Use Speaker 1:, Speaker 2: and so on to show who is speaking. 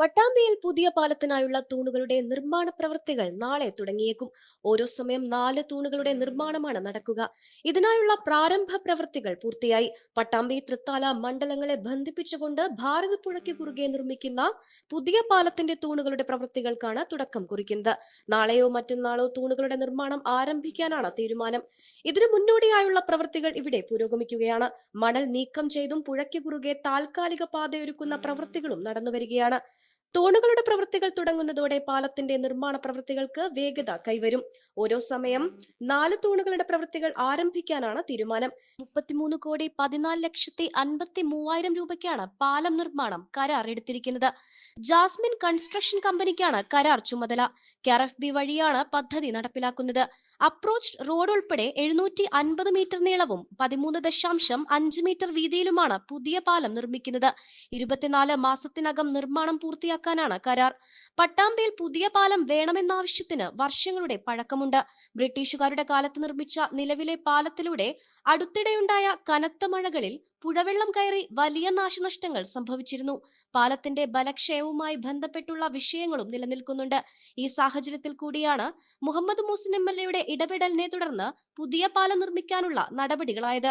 Speaker 1: പട്ടാമ്പിയിൽ പുതിയ പാലത്തിനായുള്ള തൂണുകളുടെ നിർമ്മാണ പ്രവൃത്തികൾ നാളെ തുടങ്ങിയേക്കും. ഓരോ സമയം നാല് തൂണുകളുടെ നിർമ്മാണമാണ് നടക്കുക. ഇതിനായുള്ള പ്രാരംഭ പ്രവൃത്തികൾ പൂർത്തിയായി. പട്ടാമ്പി തൃത്താല മണ്ഡലങ്ങളെ ബന്ധിപ്പിച്ചുകൊണ്ട് ഭാരതപ്പുഴയ്ക്ക് കുറുകെ നിർമ്മിക്കുന്ന പുതിയ പാലത്തിന്റെ തൂണുകളുടെ പ്രവൃത്തികൾക്കാണ് തുടക്കം കുറിക്കുന്നത്. നാളെയോ മറ്റന്നാളോ തൂണുകളുടെ നിർമ്മാണം ആരംഭിക്കാനാണ് തീരുമാനം. ഇതിനു മുന്നോടിയായുള്ള പ്രവൃത്തികൾ ഇവിടെ പുരോഗമിക്കുകയാണ്. മണൽ നീക്കം ചെയ്തും പുഴയ്ക്ക് കുറുകെ താൽക്കാലിക പാതയൊരുക്കുന്ന പ്രവൃത്തികളും നടന്നുവരികയാണ്. തൂണുകളുടെ പ്രവൃത്തികൾ തുടങ്ങുന്നതോടെ പാലത്തിന്റെ നിർമ്മാണ പ്രവൃത്തികൾക്ക് വേഗത കൈവരും. ഓരോ സമയം നാല് തൂണുകളുടെ പ്രവൃത്തികൾ ആരംഭിക്കാനാണ് തീരുമാനം. മുപ്പത്തിമൂന്ന് കോടി പതിനാല് ലക്ഷത്തി അൻപത്തി മൂവായിരം രൂപയ്ക്കാണ് പാലം നിർമ്മാണം കരാർ എടുത്തിരിക്കുന്നത് ജാസ്മിൻ കൺസ്ട്രക്ഷൻ കമ്പനിക്കാണ് കരാർ ചുമതല. കെആർഎഫ്ബി വഴിയാണ് പദ്ധതി നടപ്പിലാക്കുന്നത്. അപ്രോച്ച് റോഡ് ഉൾപ്പെടെ എഴുന്നൂറ്റി അൻപത് മീറ്റർ നീളവും പതിമൂന്ന് ദശാംശം അഞ്ച് മീറ്റർ വീതിയിലുമാണ് പുതിയ പാലം നിർമ്മിക്കുന്നത്. ഇരുപത്തിനാല് മാസത്തിനകം നിർമ്മാണം പൂർത്തിയാക്കാനാണ് കരാർ. പട്ടാമ്പിയിൽ പുതിയ പാലം വേണമെന്നാവശ്യത്തിന് വർഷങ്ങളുടെ പഴക്കമുണ്ട്. ബ്രിട്ടീഷുകാരുടെ കാലത്ത് നിർമ്മിച്ച നിലവിലെ പാലത്തിലൂടെ അടുത്തിടെയുണ്ടായ കനത്ത മഴകളിൽ പുഴവെള്ളം കയറി വലിയ നാശനഷ്ടങ്ങൾ സംഭവിച്ചിരുന്നു. പാലത്തിന്റെ ബലക്ഷയവുമായി ബന്ധപ്പെട്ടുള്ള വിഷയങ്ങളും നിലനിൽക്കുന്നുണ്ട്. ഈ സാഹചര്യത്തിൽ കൂടിയാണ് മുഹമ്മദ് മൂസിൻ എം എൽ എയുടെ ഇടപെടലിനെ തുടർന്ന് പുതിയ പാലം നിർമ്മിക്കാനുള്ള നടപടികളായത്.